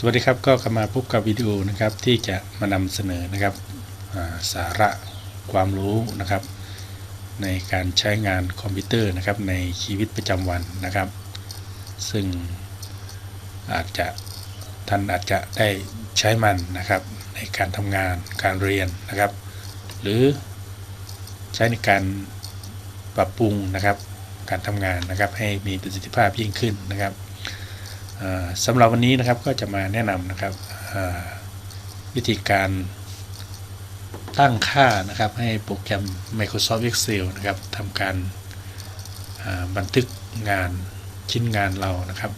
สวัสดีครับก็กลับมาพบกับวิดีโอนะครับที่จะมานำเสนอนะครับสาระความรู้นะครับ ในการใช้งานคอมพิวเตอร์นะครับในชีวิตประจำวันนะครับ ซึ่งอาจจะท่านอาจจะได้ใช้มันนะครับ ในการทำงานการเรียนนะครับ หรือใช้ในการปรับปรุงนะครับ การทำงานนะครับให้มีประสิทธิภาพยิ่งขึ้นนะครับ สำหรับวันนี้นะครับก็จะมาแนะนำนะครับวิธีการตั้งค่านะครับให้โปรแกรม Microsoft Excel นะครับทำการบันทึกงานชิ้นงานเรานะครับ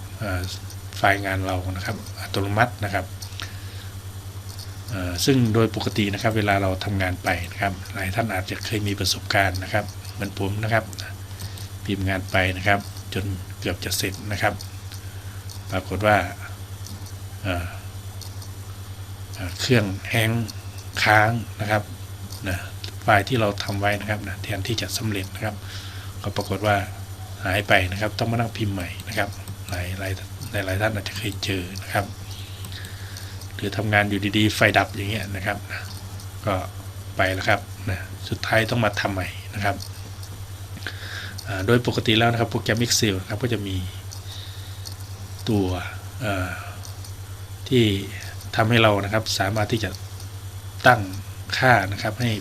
ไฟล์งานเรานะครับอัตโนมัตินะครับซึ่งโดยปกตินะครับเวลาเราทำงานไปนะครับหลายท่านอาจจะเคยมีประสบการณ์นะครับ เหมือนผมนะครับพิมพ์งานไปนะครับ จนเกือบจะเสร็จนะครับ ปรากฏว่าเครื่องแห้งค้างนะครับนะไฟล์ที่เราทำไว้นะครับนะแทนที่จะสำเร็จนะครับ ก็ปรากฏว่าหายไปนะครับ ต้องมานั่งพิมพ์ใหม่นะครับหลายหลายหลายหลายท่านอาจจะเคยเจอนะครับ หรือทำงานอยู่ดีๆ ไฟดับอย่างเงี้ยนะครับนะก็ไปแล้วครับนะสุดท้ายต้องมาทำใหม่นะครับโดยปกติแล้วนะครับโปรแกรม Excel นะครับก็จะมี ตัวที่ทำให้เรานะครับสามารถที่จะตั้งค่านะครับให้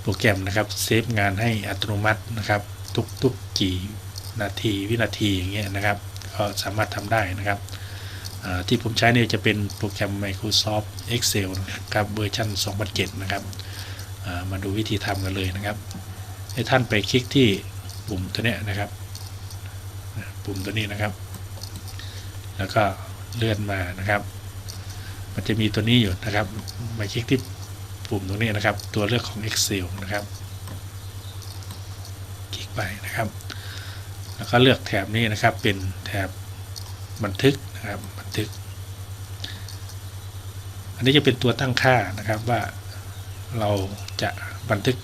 โปรแกรมนะครับเซฟงานให้อัตโนมัตินะครับทุกทุกกี่นาทีวินาทีอย่างเงี้ยนะครับ ก็สามารถทำได้นะครับที่ผมใช้เนี่ยจะเป็นโปรแกรม Microsoft Excel นะครับเวอร์ชัน2007 นะครับมาดูวิธีทำกันเลยนะครับ ให้ท่านไปคลิกที่ปุ่มตัวเนี้ยนะครับปุ่มตัวนี้นะครับ แล้วก็เลื่อนมานะครับ มันจะมีตัวนี้อยู่นะครับ มาคลิกที่ปุ่มตรงนี้นะครับ ตัวเลือกของ Excel นะครับ คลิกไปนะครับ แล้วก็เลือกแถบนี้นะครับ เป็นแถบบันทึกนะครับ บันทึก อันนี้จะเป็นตัวตั้งค่านะครับว่าเราจะบันทึก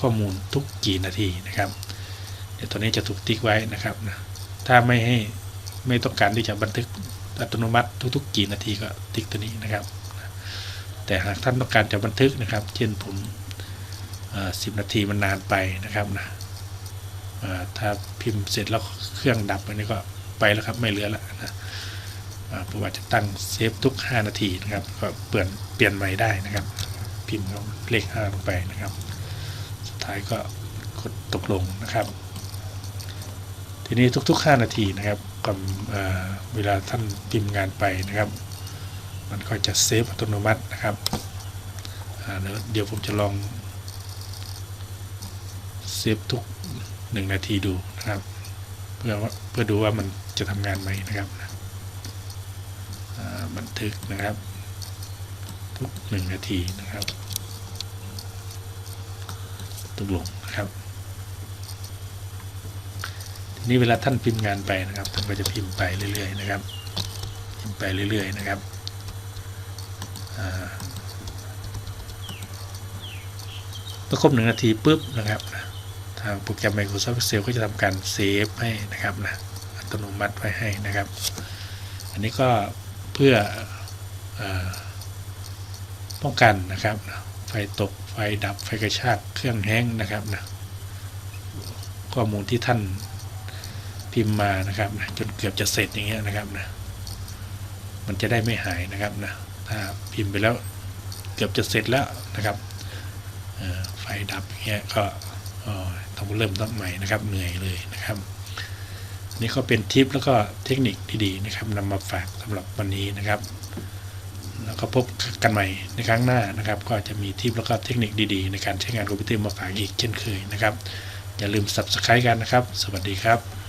ข้อมูลทุกกี่นาทีนะครับเดี๋ยวตัวนี้จะถูกติ๊กไว้นะครับนะถ้าไม่ให้ ไม่ต้องการที่จะบันทึกอัตโนมัติทุกๆ กี่นาทีก็ติ๊กตัวนี้นะครับ แต่หากท่านต้องการจะบันทึกนะครับ เช่นผมสิบนาทีมันนานไปนะครับนะถ้าพิมพ์เสร็จแล้วเครื่องดับอันนี้ก็ไปแล้วครับไม่เหลือแล้วนะผมอาจจะตั้งเซฟทุก 5 นาทีนะครับก็เปลี่ยนเปลี่ยนใหม่ได้นะครับ พิมพ์เลข5ลงไปนะครับ สุดท้ายก็กดตกลงนะครับ ทีนี้ทุก ๆ 5 นาทีนะครับ กับเวลาท่านพิมพ์งานไปนะครับ มันก็จะเซฟอัตโนมัตินะครับเดี๋ยวผมจะลองเซฟทุก1นาทีดูนะครับ เพื่อว่าเพื่อดูว่ามันจะทำงานไหมนะครับบันทึกนะครับ ทุก1นาทีนะครับตกลงนะครับ นี้เวลาท่านพิมพ์งานไปนะครับ ท่านก็จะพิมพ์ไปเรื่อยๆนะครับพิมพ์ไปเรื่อยๆนะครับอ่าเมื่อครบหนึ่งนาทีปุ๊บนะครับทางโปรแกรม Microsoft Excel ก็จะทำการเซฟให้นะครับนะอัตโนมัติไว้ให้นะครับ อันนี้ก็เพื่ออป้องกันนะครับ ไฟตกไฟดับไฟกระชากเครื่องแห้งนะครับนะข้อมูลที่ท่าน พิมพ์มานะครับนะจนเกือบจะเสร็จอย่างเงี้ยนะครับนะมันจะได้ไม่หายนะครับนะถ้าพิมพ์ไปแล้วเกือบจะเสร็จแล้วนะครับไฟดับอย่างเงี้ยก็ต้องเริ่มต้นใหม่นะครับเหนื่อยเลยนะครับนนี่ก็เป็นทิปแล้วก็เทคนิคดีๆนะครับนำมาฝากสำหรับวันนี้นะครับ แล้วก็พบกันใหม่ในครั้งหน้านะครับ ก็จะมีทิปแล้วก็เทคนิคดีๆ ในการใช้งานคอมพิวเตอร์มาฝากอีกเช่นเคยนะครับ อย่าลืม subscribe กันนะครับ สวัสดีครับ